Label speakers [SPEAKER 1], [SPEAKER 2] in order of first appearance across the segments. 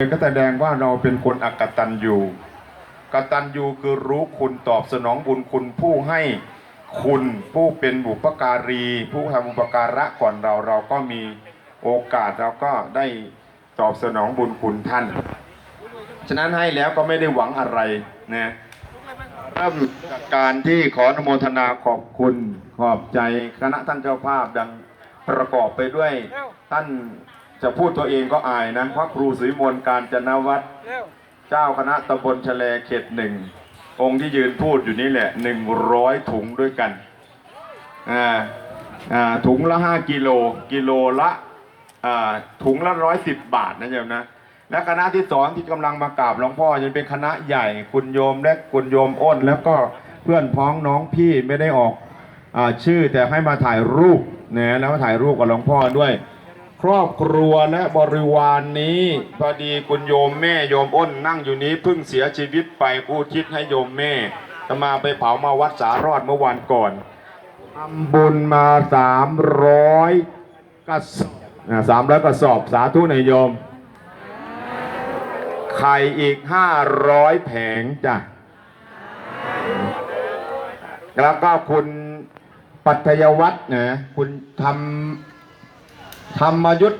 [SPEAKER 1] ก็แสดงว่าเราเป็นคนอกตันยูกตันยูคือรู้คุณตอบสนองบุญคุณผู้ให้คุณผู้เป็นบุปการี ผู้ทำบุปการะก่อนเราเราก็มีโอกาสเราก็ได้ตอบสนองบุญคุณท่าน ฉะนั้นให้แล้วก็ไม่ได้หวังอะไรนะเริ่มจากการที่ขออนุโมทนาขอบคุณขอบใจคณะท่านเจ้าภาพดังประกอบไปด้วยท่าน จะพูดตัวเองก็อายนะ พระครูศรีมนต์การจนวัฒน์เจ้าคณะตำบลชะแลเขตหนึ่ง องค์ที่ยืนพูดอยู่นี่แหละหนึ่งร้อยถุงด้วยกันอ่าอ่าถุงละห้ากิโลกิโลละอ่าถุงละร้อยสิบบาทนะโยมนะและคณะที่สองที่กำลังมากราบหลวงพ่อยังเป็นคณะใหญ่คุณโยมและคุณโยมอ้น แล้วก็เพื่อนพ้องน้องพี่ไม่ได้ออกอาชื่อแต่ให้มาถ่ายรูปนะแล้วมาถ่ายรูปกับหลวงพ่อด้วย ครอบครัวและบริวารนนี้พอดีคุณโยมแม่โยมอ้นนั่งอยู่นี้เพิ่งเสียชีวิตไปกูคิดให้โยมแม่จะมาไปเผามาวัดสารอดเมื่อวันก่อนทำบุญมาสามร้อยกระสอบสามร้อยกระสอบสาธุน่อยโยมไข่อีกห้าร้อยแผงจ้ะแล้วก็คุณปัทยวัฒน์นะคุณทำ ธรรมยุทธ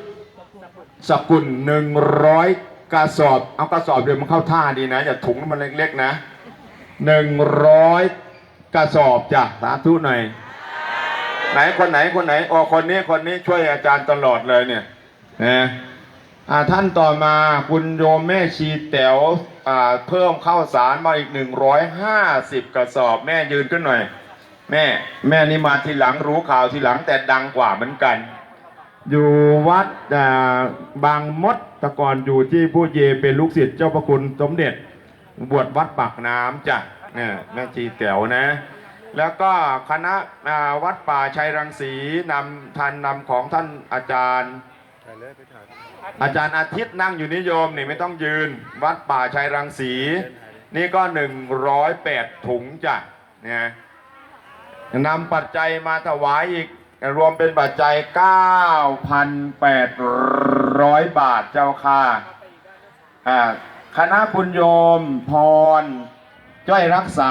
[SPEAKER 1] สกุลหนึ่งร้อยกระสอบ เอากระสอบเดียวมันเข้าท่าดีนะ อย่าถุงมันเล็กๆนะหนึ่งร้อยกระสอบจ้ะสาธุหน่อยไหนคนไหนคนไหนอ๋อคนนี้คนนี้ช่วยอาจารย์ตลอดเลยเนี่ยนะอ่าท่านต่อมาคุณโยมแม่ชีแต๋วอ่าเพิ่มข้าวสารมาอีกหนึ่งร้อยห้าสิบกระสอบ แม่ยืนขึ้นหน่อย แม่แม่นี่มาทีหลังรู้ข่าวทีหลังแต่ดังกว่าเหมือนกัน อยู่วัดอ่าบางมดตะกอนอยู่ที่ผู้เยเป็นลูกศิษย์เจ้าพระคุณสมเด็จ บวชวัดปากน้ำจ้ะเนี่ยแม่ชีแต๋วนะ แล้วก็คณะอ่าวัดป่าชัยรังสีนำทันนำของท่านอาจารย์อาจารย์อาทิตย์นั่งอยู่นิยมนี่ไม่ต้องยืน วัดป่าชัยรังสี นี่ก็หนึ่งร้อยแปดถุงจ้ะเนี่ยนำปัจจัยมาถวายอีก รวมเป็นปัจจัย 9,800 บาทเจ้าค่ะคณะคุณโยมพรจ้อยรักษา